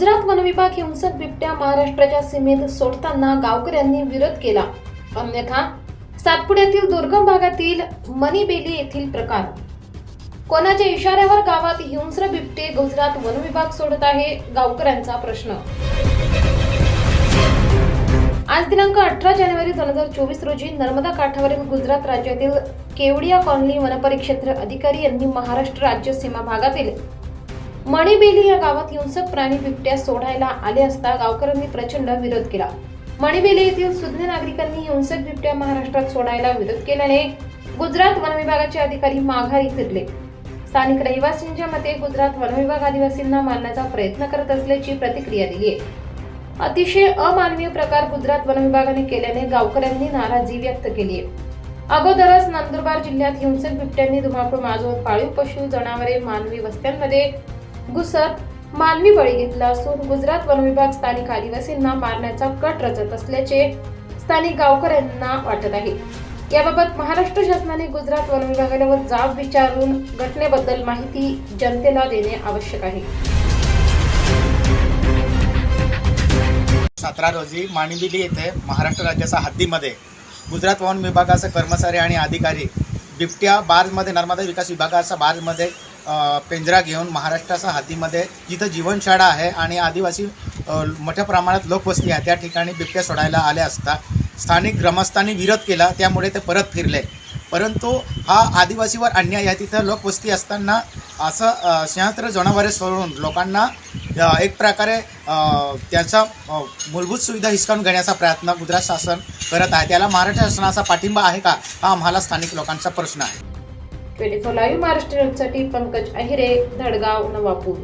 गुजरात वनविभाग हिंसक बिबट्या महाराष्ट्राच्या सीमेत सोडताना गावकऱ्यांनी विरोध केला. अन्यथा सातपुड्यातील दुर्गम भागातील मनीबेली येथील प्रकार. कोणाच्या इशाऱ्यावर गावात हिंस्र बिबटे गुजरात वनविभाग सोडत आहे गावकऱ्यांचा प्रश्न. आज दिनांक अठरा जानेवारी दोन हजार चोवीस रोजी नर्मदा काठावरील गुजरात राज्यातील केवडिया कॉलनी वनपरिक्षेत्र अधिकारी यांनी महाराष्ट्र राज्य सीमा भागातील मणिबेली या गावात हिंसक प्राणी बिबट्या सोडायला आले असता गावकऱ्यांनी प्रचंड विरोध केला. मणिबेली येथील सुज्ञ नागरिकांनी हिंसक बिबट्या महाराष्ट्रात सोडायला विरोध केल्याने गुजरात वनविभागाचे अधिकारी माघारी फिरले. स्थानिक रहिवासींच्या मते गुजरात वनविभाग आदिवासींना मारण्याचा प्रयत्न करत असल्याची प्रतिक्रिया दिली आहे. अतिशय अमानवीय प्रकार गुजरात वनविभागाने केल्याने गावकऱ्यांनी नाराजी व्यक्त केली आहे. अगोदरच नंदुरबार जिल्ह्यात हिंसक बिबट्यांनी धुमाकूळ माजवत पाळीव पशु जनावरे मानवी वस्त्यांमध्ये घुसत मानवी बळी घेतला असून गुजरात वन विभाग स्थानिक आदिवासींना मारण्याचा कट रचत असल्याचे स्थानिक गावकऱ्यांना वाटत आहे. याबाबत महाराष्ट्र शासनाने गुजरात वन विभागावर जाब विचारून घटनेबद्दल माहिती जनतेला देणे आवश्यक आहे. सतरा रोजी माणिबिली येथे महाराष्ट्र राज्याच्या हद्दीमध्ये. गुजरात वन विभागाचे कर्मचारी आणि अधिकारी बिबट्या बार्जमध्ये नर्मदा विकास विभागाच्या बार्जमध्ये पिंजरा घेऊन महाराष्ट्राच्या हद्दीमध्ये जिथं जीवनशाळा आहे आणि आदिवासी मोठ्या प्रमाणात लोकवस्ती आहे त्या ठिकाणी बिबट्या सोडायला आल्या असता. स्थानिक ग्रामस्थांनी विरोध केला त्यामुळे ते परत फिरले. परंतु हा आदिवासीवर अन्याय आहे तिथं लोकवस्ती असताना असं अ, जनावरे सोडून लोकांना एक प्रकारे त्याचा त्यांचा मूलभूत सुविधा हिसकावून घेण्याचा प्रयत्न गुजरात शासन करत आहे. त्याला महाराष्ट्र शासनाचा पाठिंबा आहे का? हा आम्हाला स्थानिक लोकांचा प्रश्न आहे. ट्वेंटी फोर लाईव्ह महाराष्ट्र न्यूजसाठी पंकज अहिरे धडगाव नवापूर.